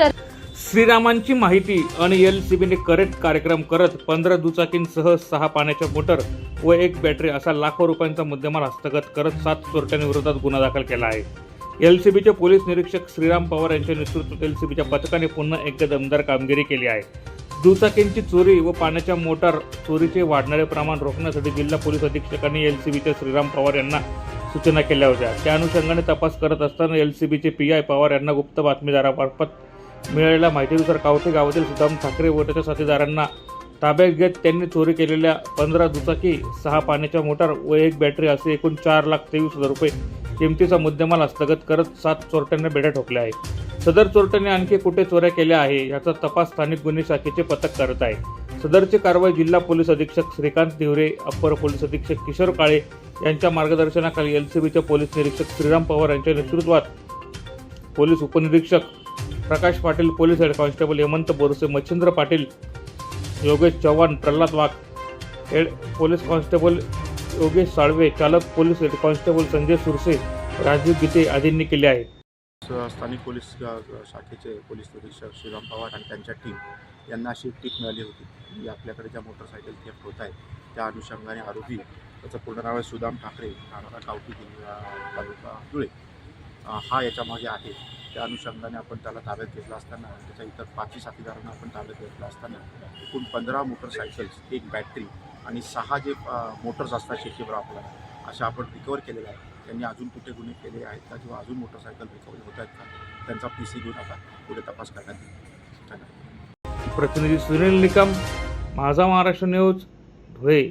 Sir. श्रीरामांची माहिती आणि L C बीने करेक्ट कार्यक्रम करत पंधरा दुचाकींसह सहा पाण्याच्या मोटर व एक बॅटरी असा लाखो रुपयांचा मुद्देमाल हस्तगत करत सात चोरट्यांविरोधात गुन्हा दाखल केला आहे. एल सी बीचे पोलीस निरीक्षक श्रीराम पवार यांच्या नेतृत्वात एल सी बीच्या पथकाने पुन्हा एकदा दमदार कामगिरी केली आहे. दुचाकींची चोरी व पाण्याच्या मोटार चोरीचे वाढणारे प्रमाण रोखण्यासाठी जिल्हा पोलीस अधीक्षकांनी एल सी बीच्या श्रीराम पवार यांना सूचना केल्या होत्या. त्या अनुषंगाने तपास करत असताना एल सी बीचे पी आय पवार यांना गुप्त बातमीदारामार्फत मिळालेल्या माहितीनुसार कावठे गावातील सुदाम ठाकरे व त्याच्या साथीदारांना ताब्यात घेत त्यांनी चोरी केलेल्या पंधरा दुचाकी सहा पाण्याच्या मोटार व एक बॅटरी असे एकूण चार लाख तेवीस हजार रुपये किमतीचा मुद्देमाल हस्तगत करत सात चोरट्यांना बेड्या ठोकल्या आहेत. सदर चोरट्यांनी आणखी कुठे चोऱ्या केल्या आहे याचा तपास स्थानिक गुन्हे शाखेचे पथक करत आहे. सदरची कारवाई जिल्हा पोलीस अधीक्षक श्रीकांत दिवरे अप्पर पोलीस अधीक्षक किशोर काळे यांच्या मार्गदर्शनाखाली एलसीबीचे पोलीस निरीक्षक श्रीराम पवार यांच्या नेतृत्वात पोलीस उपनिरीक्षक Prakash Patil police head constable Hemant Borse Machhindra Patil Yogesh Chavan Pralhad Wagh head police constable Yogesh Salve चालक police head constable Sanjay Surse Rajiv Gite आदींनी केले आहे. स्थानिक पोलीस शाखेचे पोलीस निरीक्षक श्रीराम पवार आणि त्यांच्या टीम यांना अशी टीप मिळाली होती की आपल्याकडे ज्या मोटरसायकल थेफ्ट होत आहे त्या अनुषंगाने आरोपी त्याचं पूर्ण नाव आहे सुदाम ठाकरे राहणारा कावटी जिल्हा तालुका धुळे. हा याच्यामागे आहे. त्या अनुषंगाने आपण त्याला ताब्यात घेतला असताना त्याच्या इतर पाचही साथीदारांना आपण ताब्यात घेतला असताना एकूण पंधरा मोटरसायकल्स एक बॅटरी आणि सहा जे मोटर्स असतात शेतीवर आपल्याला अशा आपण रिकवर केलेल्या आहेत. त्यांनी अजून कुठे गुन्हे केले आहेत का किंवा अजून मोटरसायकल रिकवर होत आहेत का त्यांचा पी सी घेऊन आता पुढे तपास करण्यात येईल. प्रतिनिधी सुनील निकम माझा महाराष्ट्र न्यूज धुळे.